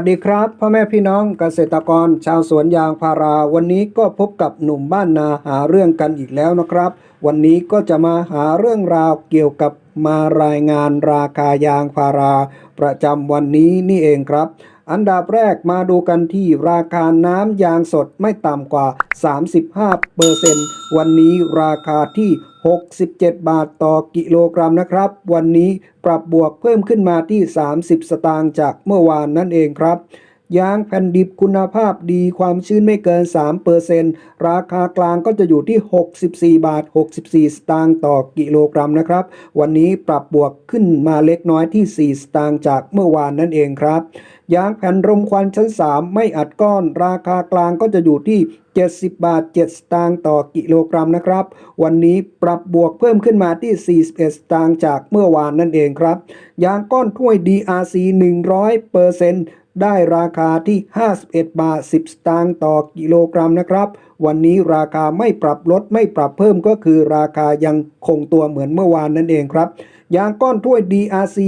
สวัสดีครับ พ่อแม่พี่น้องเกษตรกรชาวสวนยางพาราวันนี้ก็พบกับหนุ่มบ้านนาหาเรื่องกันอีกแล้วนะครับ วันนี้ก็จะมาหาเรื่องราวเกี่ยวกับมารายงานราคายางพารา ประจำวันนี้นี่เองครับ อันดับแรกมาดูกันที่ราคาน้ำยางสดไม่ต่ำกว่า 35เปอร์เซนต์วันนี้ราคาที่ 67 บาทต่อกิโลกรัมนะครับ วันนี้ปรับบวกเพิ่มขึ้นมาที่ 30 สตางค์จากเมื่อวานนั่นเองครับ ยางแผ่นดิบคุณภาพดีความชื้นไม่เกิน 3%ราคากลางก็จะอยู่ที่ 64 บาท 64 สตางค์ต่อกิโลกรัมนะครับ วันนี้ปรับบวกขึ้นมาเล็กน้อยที่ 4 สตางค์จากเมื่อวานนั่นเองครับยางแผ่นรมควันชั้น 3 ไม่อัดก้อน ราคากลางก็จะอยู่ที่ 70 บาท 7 สตางค์ต่อกิโลกรัมนะครับ วันนี้ปรับบวกเพิ่มขึ้นมาที่ 41 สตางค์จากเมื่อวานนั่นเองครับ ยางก้อนถ้วย DRC 100เปอร์เซ็นต์ได้ราคาที่ 51 บาท 10 สตางค์ต่อกิโลกรัมนะครับ วันนี้ราคาไม่ปรับลดไม่ปรับเพิ่มก็คือราคายังคงตัวเหมือนเมื่อวานนั่นเองครับ ยางก้อนถ้วย DRC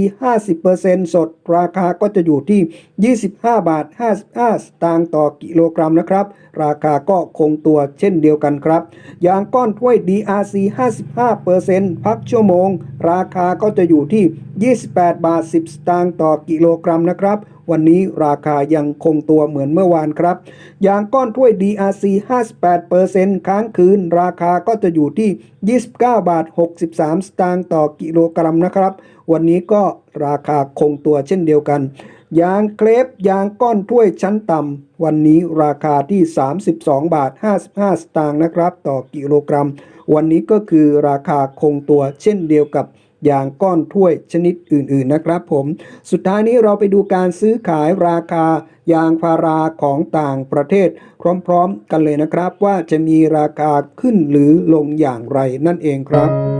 50%สด ราคาก็จะอยู่ที่ 25 บาท 55 สตางค์ต่อกิโลกรัมนะครับ ราคาก็คงตัวเช่นเดียวกันครับ ยางก้อนถ้วย DRC 55%พักชั่วโมง ราคาก็จะอยู่ที่ 28 บาท 10 สตางค์ต่อกิโลกรัมนะครับ วันนี้ราคายังคงตัวเหมือนเมื่อวานครับ ยางก้อนถ้วย DRC 58%ค้างคืน ราคาก็จะอยู่ที่ 29 บาท 63 สตางค์ต่อกิโลกรัมนะครับ วันนี้ก็ราคาคงตัวเช่นเดียวกัน ยางเคลฟยางก้อนถ้วยชั้นต่ำวันนี้ราคาที่ 32 บาท 55 สตางค์นะครับ ต่อกิโลกรัม วันนี้ก็คือราคาคงตัวเช่นเดียวกับ อย่างก้อนถ้วยชนิดอื่นๆนะครับผม สุดท้ายนี้เราไปดูการซื้อขายราคายางพาราของต่างประเทศ พร้อมๆ กันเลยนะครับว่าจะมีราคาขึ้นหรือลงอย่างไรนั่นเองครับ